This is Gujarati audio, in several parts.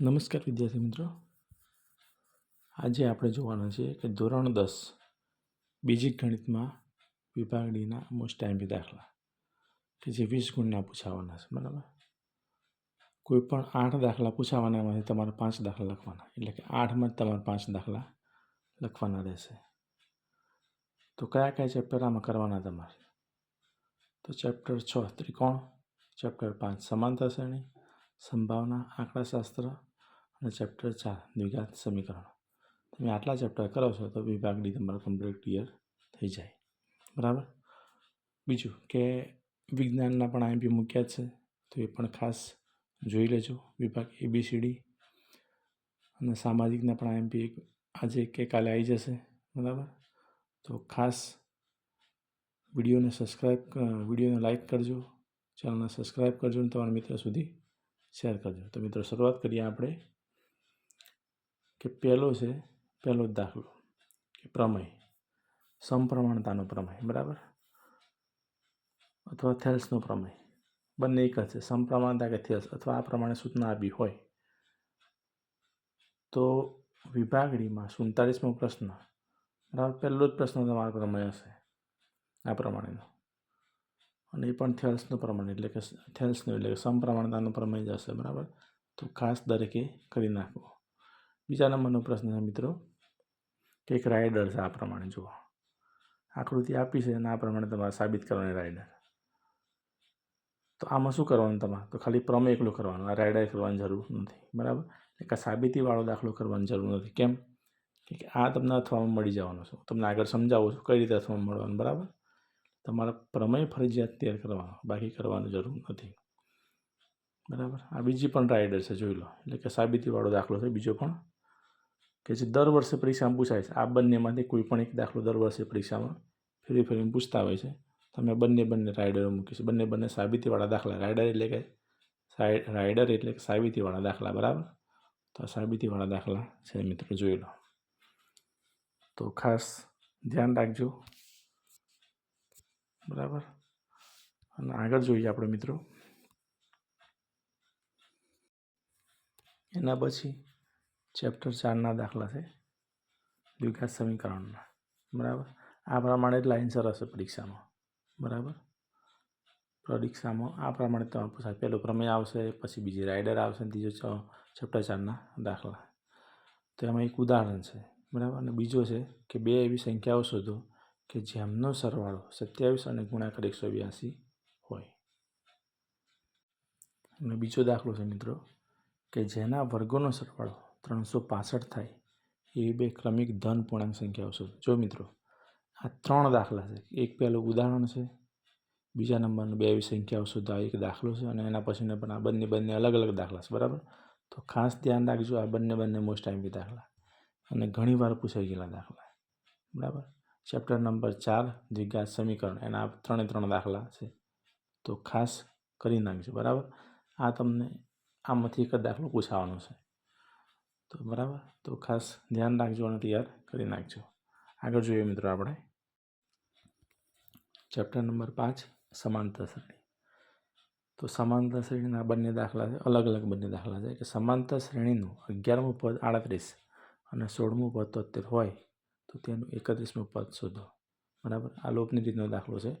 નમસ્કાર વિદ્યાર્થી મિત્રો. આજે આપણે જોવાના છે કે ધોરણ દસ બીજી ગણિતમાં વિભાગ ડીના મોસ્ટ ટાઈમથી દાખલા કે જે વીસ ગુણના પૂછાવાના છે, બરાબર? કોઈ પણ આઠ દાખલા પૂછાવાના એમાંથી તમારે પાંચ દાખલા લખવાના, એટલે કે આઠમાં જ તમારે પાંચ દાખલા લખવાના રહેશે. તો કયા કયા ચેપ્ટર આમાં કરવાના તમારે? તો ચેપ્ટર છ ત્રિકોણ ચેપ્ટર પાંચ સમાંતર શ્રેણી, સંભાવના, આંકડાશાસ્ત્ર અને ચેપ્ટર ચાર, દ્વિઘાત સમીકરણ. તમે આટલા ચેપ્ટર કરો છો તો વિભાગ ડી તમારો કમ્પ્લીટ ક્લિયર થઈ જાય. બરાબર? બીજું કે વિજ્ઞાનના પણ આઈપી મૂક્યા છે, તો એ પણ ખાસ જોઈ લેજો. વિભાગ એબીસીડી અને સામાજિકના પણ આઈએમપી આજે કે કાલે આવી જશે. બરાબર? તો ખાસ વિડીયોને સબસ્ક્રાઈબ વિડીયોને લાઇક કરજો. ચેનલને સબસ્ક્રાઈબ કરજો અને તમારા મિત્રો સુધી શેર કરજો. તો મિત્રો, શરૂઆત કરીએ આપણે કે પહેલો છે પહેલો જ દાખલો, કે પ્રમેય, સમપ્રમાણતાનો પ્રમેય, બરાબર? અથવા થેલ્સનો પ્રમેય. બંને એક જ છે, સમપ્રમાણતા કે થેલ્સ, અથવા આ પ્રમાણે સૂચના આપી હોય. તો વિભાગડીમાં સુડતાલીસમો પ્રશ્ન, બરાબર? પહેલો જ પ્રશ્ન તમારો પ્રમેય હશે, આ પ્રમાણેનો. અને એ પણ થેલ્સનું પ્રમાણ, એટલે કે થેલ્સનું, એટલે કે સમપ્રમાણતાનું પ્રમેય જ હશે, બરાબર? તો ખાસ દરેકે કરી નાખવો બીજા નંબરનો પ્રશ્ન છે મિત્રો. કે એક રાઇડર છે આ પ્રમાણે, જુઓ. આકૃતિ આપી છે અને આ પ્રમાણે તમારે સાબિત કરવાની રાઇડર તો આમાં શું કરવાનું તમારે? તો ખાલી પ્રમેય એકલું કરવાનું, આ રાઇડર કરવાની જરૂર નથી, બરાબર? એટલે કે સાબિતીવાળો દાખલો કરવાની જરૂર નથી. કેમ? કે આ તમને અથવામાં મળી જવાનો છે. તમને આગળ સમજાવું છું કઈ રીતે અથવામાં મળવાનું, બરાબર? તમારે પ્રમેય ફરજિયાત તૈયાર કરવાનો, બાકી કરવાની જરૂર નથી. બરાબર? આ બીજી પણ રાઇડર છે, જોઈ લો. એટલે કે સાબિતીવાળો દાખલો છે, બીજો પણ કે જે દર વર્ષે પરીક્ષામાં પૂછાય છે. આ બંનેમાંથી કોઈ પણ એક દાખલો દર વર્ષે પરીક્ષામાં ફેરી ફેરવીને પૂછતા હોય છે. તમે બંને બંને રાઇડરો મૂકીશું બંને બંને સાબિતીવાળા દાખલા. રાઇડર એટલે કે રાઇડર એટલે કે સાબિતીવાળા દાખલા, બરાબર? તો આ સાબિતીવાળા દાખલા છે મિત્રો, જોઈ લો. તો ખાસ ધ્યાન રાખજો. બરાબર? અને આગળ જોઈએ આપણે મિત્રો. એના પછી ચેપ્ટર ચારના દાખલા છે. દ્વિઘાત સમીકરણના. બરાબર? આ પ્રમાણે જ લાઇનસર હશે પરીક્ષામાં. બરાબર? પરીક્ષામાં આ પ્રમાણે તમારે પૂછાય. પહેલો પ્રમેય આવશે, પછી બીજી રાઇડર આવશે અને ત્રીજો ચેપ્ટર ચારના દાખલા. તો એમાં એક ઉદાહરણ છે. બરાબર? અને બીજો છે કે બે એવી સંખ્યાઓ શોધો કે જેમનો સરવાળો સત્યાવીસ અને ગુણાકાર એકસો બ્યાસી હોય. અને બીજો દાખલો છે મિત્રો કે જેના વર્ગોનો સરવાળો ત્રણસો પાસઠ થાય. એવી બે ક્રમિક ધન પૂર્ણાંક સંખ્યાઓ છે જો મિત્રો, આ ત્રણ દાખલા છે. એક પહેલું ઉદાહરણ છે. બીજા નંબરનું બે એવી સંખ્યાઓ શોધો એક દાખલો છે અને એના પછીનો પણ આ બંને બંને અલગ અલગ દાખલા છે. બરાબર? તો ખાસ ધ્યાન રાખજો, આ બંને બંને મોસ્ટ ટાઈમથી દાખલા. અને ઘણીવાર પૂછાઈ ગયેલા દાખલા. બરાબર? ચેપ્ટર નંબર ચાર, દ્વિઘાત સમીકરણ. એના ત્રણે ત્રણ દાખલા છે. તો ખાસ કરી નાખજો. બરાબર? આ તમને આમાંથી એક જ દાખલો પૂછાવાનો છે. તો બરાબર? તો ખાસ ધ્યાન રાખજો અને તૈયાર કરી નાખજો. આગળ જોઈએ મિત્રો આપણે. ચેપ્ટર નંબર પાંચ, સમાનતા શ્રેણી. તો સમાનતા શ્રેણીના બંને દાખલા છે અલગ અલગ બંને દાખલા છે. કે સમાનતા શ્રેણીનું અગિયારમું પદ આડત્રીસ અને સોળમું પદ તોતેર હોય, તો તેનું એકત્રીસમું પદ શોધો. બરાબર? આ લોપની રીતનો દાખલો છે.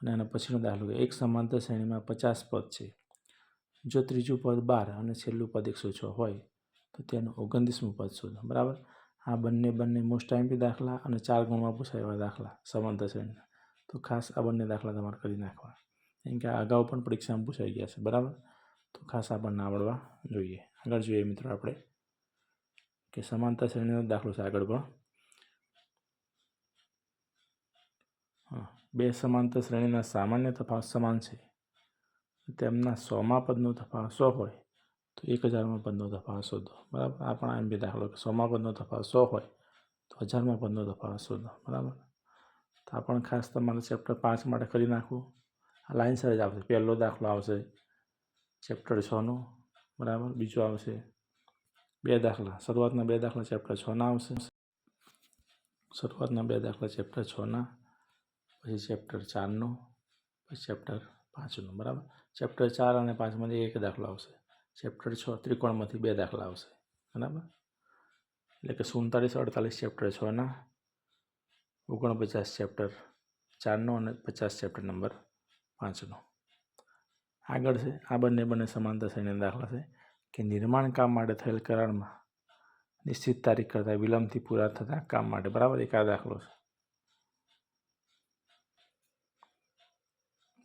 અને એના પછીનો દાખલો કે એક સમાંતર શ્રેણીમાં પચાસ પદ છે. જો ત્રીજું પદ બાર અને છેલ્લું પદ એકસો છ હોય તો તેનું ઓગણત્રીસમું પદ શોધો. બરાબર? આ બંને બંને મોસ્ટ ટાઈમથી દાખલા અને ચાર ગુણમાં પૂછાય એવા દાખલા સમાંતર શ્રેણીના તો ખાસ આ બંને દાખલા તમારે કરી નાખવા કેમ કે આ અગાઉ પણ પરીક્ષામાં પૂછાઈ ગયા છે. બરાબર? તો ખાસ આપણને આવડવા જોઈએ. આગળ જોઈએ મિત્રો આપણે કે સમાંતર શ્રેણીનો દાખલો છે આગળ પણ. હા, બે સમાંતર શ્રેણીના સામાન્ય તફાવત સમાન છે. તેમના સોમાં પદનો તફાવત સો હોય. તો એક હજારમાં પદનો તફાવત શોધો બરાબર? આ પણ એમ બી દાખલો કે સોમાં પદનો તફાવત સો હોય, તો હજારમાં પદનો તફાવત શોધો બરાબર? તો આ પણ ખાસ તમારે ચેપ્ટર પાંચ માટે કરી નાખવું. આ લાઇનસર જ આવશે. પહેલો દાખલો આવશે ચેપ્ટર છનો બરાબર? બીજો આવશે બે દાખલા. શરૂઆતના બે દાખલા ચેપ્ટર છના આવશે. શરૂઆતના બે દાખલા ચેપ્ટર છના પછી ચેપ્ટર ચારનો પછી ચેપ્ટર પાંચનો બરાબર? ચેપ્ટર ચાર અને પાંચમાંથી એક દાખલો આવશે. ચેપ્ટર છ ત્રિકોણમાંથી બે દાખલા આવશે. બરાબર? એટલે કે સુડતાલીસ અડતાલીસ ચેપ્ટર છના ઓગણપચાસ ચેપ્ટર ચારનો અને પચાસ ચેપ્ટર નંબર પાંચનો આગળ છે, આ બંને બંને સમાંતર શ્રેણીના દાખલા છે, કે નિર્માણ કામ માટે થયેલ કરારમાં નિશ્ચિત તારીખ કરતાં વિલંબથી પૂરા થતા કામ માટે. બરાબર? એક આ દાખલો છે.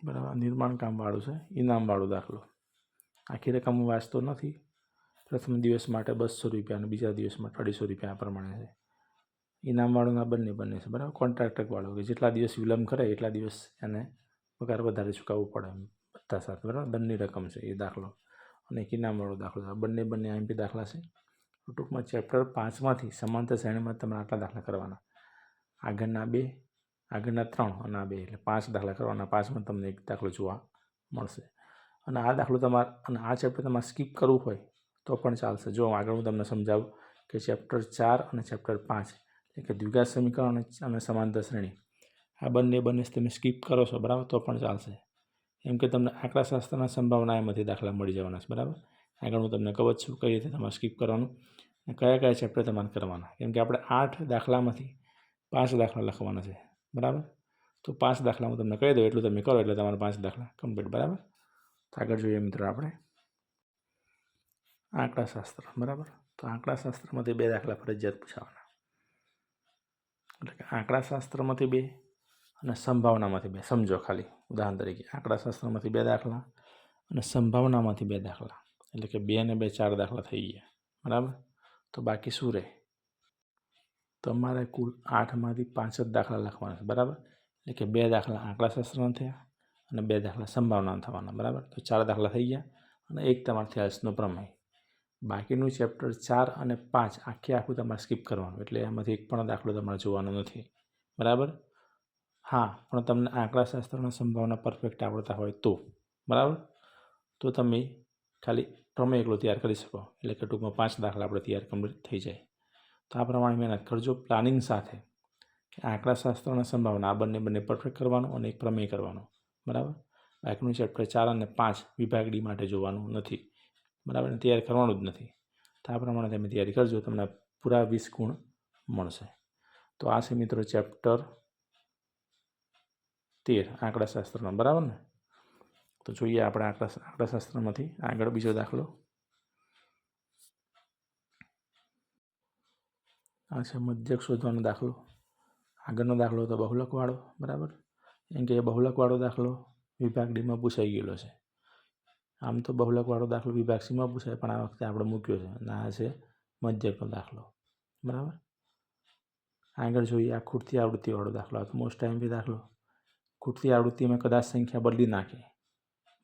બરાબર? નિર્માણ કામવાળું છે, ઇનામવાળો દાખલો. આખી રકમ વાંચતો નથી. પ્રથમ દિવસ માટે બસો રૂપિયા અને બીજા દિવસ માટે અઢીસો રૂપિયા આ પ્રમાણે છે. ઇનામવાળોના બંને બંને છે, બરાબર? કોન્ટ્રાક્ટરવાળો, કે જેટલા દિવસ વિલંબ કરે એટલા દિવસ એને પગાર વધારે ચૂકવવું પડે એમ બધા સાથે, બરાબર? બંને રકમ છે, એ દાખલો અને એક ઇનામવાળો દાખલો છે. બંને બંને આઈએમપી દાખલા છે. ટૂંકમાં ચેપ્ટર પાંચમાંથી સમાંતર શ્રેણીમાં તમારે આટલા દાખલા કરવાના. આગળના બે, આગળના ત્રણ અને આ બે, એટલે પાંચ દાખલા કરવાના. પાંચમાં તમને એક દાખલો જોવા મળશે. અને આ દાખલો તમારે, અને આ ચેપ્ટર તમારે સ્કીપ કરવું હોય તો પણ ચાલશે. જો આગળ હું તમને સમજાવું કે ચેપ્ટર ચાર અને ચેપ્ટર પાંચ, એટલે કે દ્વિઘાત સમીકરણ અને સમાંતર શ્રેણી. આ બંને બંને તમે સ્કીપ કરો છો, બરાબર? તો પણ ચાલશે. એમ કે તમને આંકડાશાસ્ત્રના સંભાવના એમાંથી દાખલા મળી જવાના છે, બરાબર? આગળ હું તમને કહું છું કઈ રીતે તમારે સ્કીપ કરવાનું અને કયા કયા ચેપ્ટર તમારે કરવાના. કેમ કે આપણે આઠ દાખલામાંથી પાંચ દાખલા લખવાના છે, બરાબર? તો પાંચ દાખલા હું તમને કહી દઉં, એટલું તમે કરો, એટલે તમારા પાંચ દાખલા કમ્પ્લીટ બરાબર? આગળ જોઈએ મિત્રો આપણે. આંકડાશાસ્ત્ર, બરાબર? તો આંકડાશાસ્ત્રમાંથી બે દાખલા ફરજિયાત પૂછાવાના. એટલે કે આંકડાશાસ્ત્રમાંથી બે અને સંભાવનામાંથી બે. સમજો ખાલી, ઉદાહરણ તરીકે. આંકડાશાસ્ત્રમાંથી બે દાખલા અને સંભાવનામાંથી બે દાખલા. એટલે કે બે અને બે ચાર દાખલા થઈ ગયા. બરાબર? તો બાકી શું રહે? તમારે કુલ આઠમાંથી પાંચ જ દાખલા લખવાના છે. બરાબર? એટલે કે બે દાખલા આંકડાશાસ્ત્રના થયા. અને બે દાખલા સંભાવના થવાના, બરાબર? તો ચાર દાખલા થઈ ગયા અને એક તમારે થયાસનો પ્રમેય. બાકીનું ચેપ્ટર ચાર અને પાંચ આખે આખું તમારે સ્કીપ કરવાનું, એટલે એમાંથી એક પણ દાખલો તમારે જોવાનો નથી, બરાબર? હા, પણ તમને આંકડાશાસ્ત્રના સંભાવના પરફેક્ટ આવડતા હોય તો, બરાબર? તો તમે ખાલી પ્રમેય એકલો તૈયાર કરી શકો, એટલે કે ટૂંકમાં પાંચ દાખલા આપણે તૈયાર કમ્પ્લીટ થઈ જાય. તો આ પ્રમાણે મહેનત કરજો પ્લાનિંગ સાથે, કે આંકડાશાસ્ત્રના સંભાવના આ બંને બંને પરફેક્ટ કરવાનું અને એક પ્રમેય કરવાનો. બરાબર? બાકીનું ચેપ્ટર ચાર અને પાંચ વિભાગ ડી માટે જોવાનું નથી. બરાબર? તૈયાર કરવાનું જ નથી. તો આ પ્રમાણે તમે તૈયારી કરજો, તમને પૂરા વીસ ગુણ મળશે. તો આ છે મિત્રો ચેપ્ટર તેર આંકડાશાસ્ત્રમાં બરાબર ને? તો જોઈએ આપણે આંકડા આંકડાશાસ્ત્રમાંથી આગળ બીજો દાખલો. આ છે મધ્યક શોધવાનો દાખલો. આગળનો દાખલો તો બહુલકવાળો બરાબર? એમ કે બહુલકવાળો દાખલો વિભાગ ડીમાં પૂછાઈ ગયેલો છે. આમ તો બહુલકવાળો દાખલો વિભાગ સીમાં પૂછાય, પણ આ વખતે આપણે મૂક્યો છે અને આ છે મધ્યકનો દાખલો. બરાબર? આગળ જોઈએ, આ ખૂટતી આવૃત્તિવાળો દાખલો, આ તો મોસ્ટ ટાઈમ બી દાખલો. ખૂટતી આવૃત્તિમાં કદાચ સંખ્યા બદલી નાખે.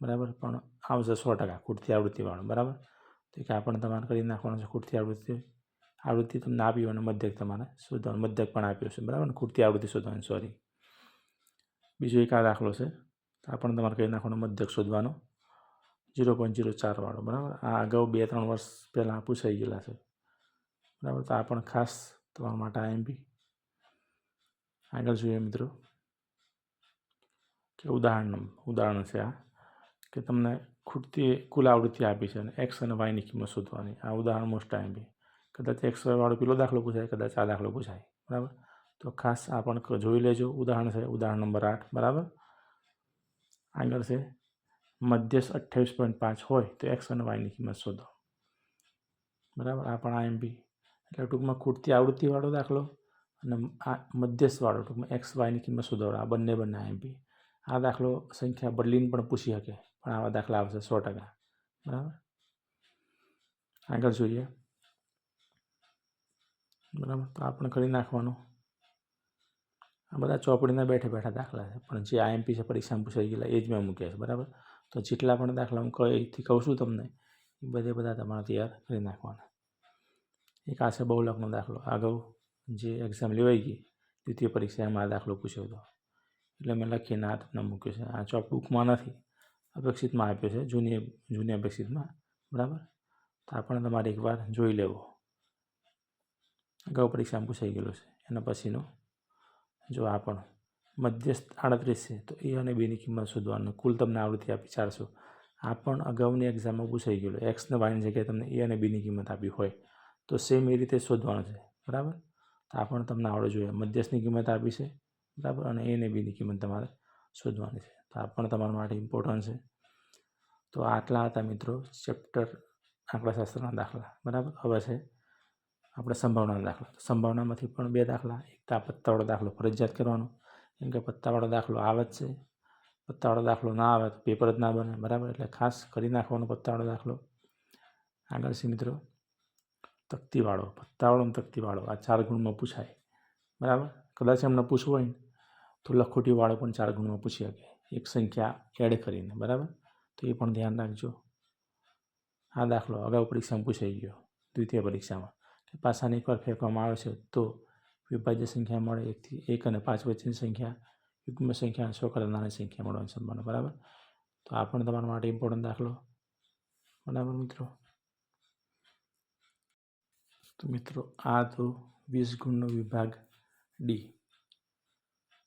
બરાબર? પણ આવશે સો ટકા ખૂટતી આવૃત્તિવાળો. બરાબર? તો કે આપણને તમારે કરી નાખવાનું છે, ખૂટતી આવૃત્તિ. આવૃત્તિ તમને આપી અને મધ્યક તમારે શોધવાનું, મધ્યક પણ આપ્યો છે. બરાબર ખૂટતી આવૃત્તિ શોધવાની સોરી બીજો એક આ દાખલો છે. તો પણ તમારે કરી નાખવાનો મધ્યક શોધવાનો. ઝીરો પોઈન્ટ ઝીરો ચારવાળો બરાબર? આ અગાઉ બે ત્રણ વર્ષ પહેલાં પૂછાઈ ગયેલા છે. બરાબર? તો આ પણ ખાસ તમારા માટે આઈએમપી આગળ જોઈએ મિત્રો. કે ઉદાહરણ ઉદાહરણ છે આ. કે તમને ખૂટતી, કુલ આવૃત્તિ આપી છે અને એક્સ અને વાયની કિંમત શોધવાની. આ ઉદાહરણ મોસ્ટ આઈએમપી કદાચ એક્સ વાળો પેલો દાખલો પૂછાય, કદાચ આ દાખલો પૂછાય. બરાબર? તો ખાસ આ પણ જોઈ લેજો. ઉદાહરણ છે, ઉદાહરણ નંબર આઠ, બરાબર? આગળ છે. મધ્યસ્થ અઠ્યાવીસ પોઈન્ટ પાંચ હોય તો એક્સ અને વાયની કિંમત શોધો. બરાબર? આ પણ આઈએમપી એટલે ટૂંકમાં ખૂટતી આવૃત્તિવાળો દાખલો અને આ મધ્યસ્થવાળો, ટૂંકમાં એક્સ, વાયની કિંમત શોધવાળો આ બંને બંને આઈએમપી આ દાખલો સંખ્યા બદલીને પણ પૂછી શકે, પણ આવા દાખલા આવશે સો ટકા. બરાબર? આગળ જોઈએ. બરાબર? તો આપણે કરી નાખવાનું. આ બધા ચોપડીના બેઠા બેઠા દાખલા છે. પણ જે આઈએમપી છે પરીક્ષામાં પૂછાઈ ગયેલા, એ જ મેં મૂક્યા છે, બરાબર? તો જેટલા પણ દાખલા હું કઈથી કહું છું તમને, એ બધે બધા તમારે તૈયાર કરી નાખવાના. એક આ છે બહુલકનો દાખલો. અગાઉ જે એક્ઝામ લેવાઈ ગઈ, દ્વિતીય પરીક્ષા એમાં આ દાખલો પૂછ્યો હતો. એટલે મેં લખીને આ તમને મૂક્યો છે. આ ચોપ બુકમાં નથી, અપેક્ષિતમાં આપ્યો છે, જૂની જૂની અપેક્ષિતમાં, બરાબર? તો આ પણ તમારે એકવાર જોઈ લેવો. અગાઉ પરીક્ષામાં પૂછાઈ ગયેલો છે. એના પછીનો જો આ પણ મધ્યસ્થ આડત્રીસ છે, તો એ અને બેની કિંમત શોધવાનું. કુલ તમને આવૃત્તિ આપી ચારસો. આ પણ અગાઉની એક્ઝામમાં પૂછાઈ ગયેલું. એક્સને વાયની જગ્યાએ તમને એ અને બીની કિંમત આપી હોય, તો સેમ એ રીતે શોધવાનું છે. બરાબર? તો આ પણ તમને આવડે જોઈએ. મધ્યસ્થની કિંમત આપી છે, બરાબર? અને એ અને બીની કિંમત તમારે શોધવાની છે. તો આ પણ તમારા માટે ઇમ્પોર્ટન્ટ છે. તો આટલા હતા મિત્રો. ચેપ્ટર આંકડાશાસ્ત્રના દાખલા. બરાબર? હવે છે આપણે સંભાવનાના દાખલા. સંભાવનામાંથી પણ બે દાખલા. એક તો આ પત્તાવાળો દાખલો ફરજિયાત કરવાનો. કેમ કે પત્તાવાળો દાખલો આવે જ છે. પત્તાવાળો દાખલો ના આવે તો પેપર જ ના બને. બરાબર? એટલે ખાસ કરી નાખવાનો પત્તાવાળો દાખલો. આગળ છે મિત્રો, તકતીવાળો. પત્તાવાળો તકતીવાળો. આ ચાર ગુણમાં પૂછાય. બરાબર? કદાચ એમને પૂછવું હોય ને, તો લખોટીવાળો પણ ચાર ગુણમાં પૂછી શકે. એક સંખ્યા એડ કરીને. બરાબર? તો એ પણ ધ્યાન રાખજો. આ દાખલો અગાઉ પરીક્ષામાં પૂછાઈ ગયો. દ્વિતીય પરીક્ષામાં. કે પાસાને એકવાર ફેંકવામાં આવે છે, તો વિભાજ્ય સંખ્યા મળે એકથી એક અને પાંચ વચ્ચેની સંખ્યા, યુગ્મ સંખ્યા અને સો કરતાં નાની સંખ્યા મળવાની સંભાવના, બરાબર? તો આ પણ તમારા માટે ઇમ્પોર્ટન્ટ દાખલો. બરાબર મિત્રો? તો મિત્રો, આ તો વીસ ગુણનો વિભાગ ડી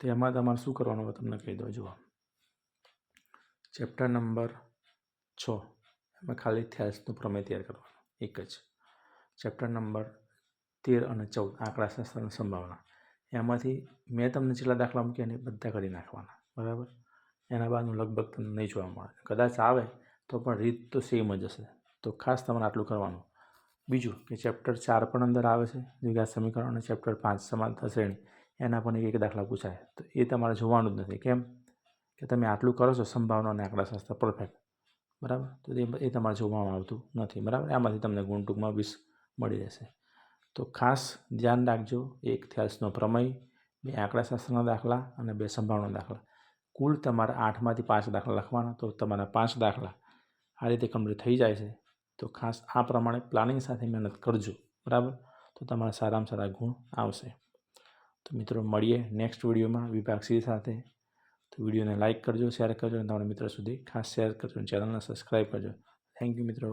તેમાં તમારે શું કરવાનું હોય તમને કહી દો, જુઓ. ચેપ્ટર નંબર છ. એમાં ખાલી થેલ્સનું પ્રમેય તૈયાર કરવાનું, એક જ. ચેપ્ટર નંબર તેર અને ચૌદ આંકડાશાસ્ત્રની સંભાવના. એમાંથી મેં તમને જેટલા દાખલા મૂક્યા ને બધા કરી નાખવાના. બરાબર? એના બાદનું લગભગ તમને નહીં જોવા મળે. કદાચ આવે તો પણ રીત તો સેમ જ હશે. તો ખાસ તમારે આટલું કરવાનું. બીજું કે ચેપ્ટર ચાર પણ અંદર આવે છે. દ્વિઘાત સમીકરણ અને ચેપ્ટર પાંચ સમાનતા શ્રેણી. એના પણ એક એક દાખલા પૂછાય. તો એ તમારે જોવાનું જ નથી. કેમ? કે તમે આટલું કરો છો સંભાવના અને આંકડાશાસ્ત્ર પરફેક્ટ બરાબર? તો એ તમારે જોવામાં આવતું નથી. બરાબર? આમાંથી તમને ગુણ ટૂંકમાં વીસ મળી રહેશે. તો ખાસ ધ્યાન રાખજો, એક થેલ્સનો પ્રમેય, બે આંકડાશાસ્ત્રના દાખલા અને બે સંભાવના દાખલા. કુલ તમારા આઠમાંથી પાંચ દાખલા લખવાના, તો તમારા પાંચ દાખલા આ રીતે કમ્પ્લીટ થઈ જાય છે. તો ખાસ આ પ્રમાણે પ્લાનિંગ સાથે મહેનત કરજો, બરાબર? તો તમારા સારામાં સારા ગુણ આવશે. તો મિત્રો, મળીએ નેક્સ્ટ વિડીયોમાં વિભાગ સી સાથે. તો વિડીયોને લાઇક કરજો શેર કરજો અને તમારા મિત્રો સુધી ખાસ શેર કરજો ચેનલને સબસ્ક્રાઈબ કરજો. થેન્ક યુ મિત્રો.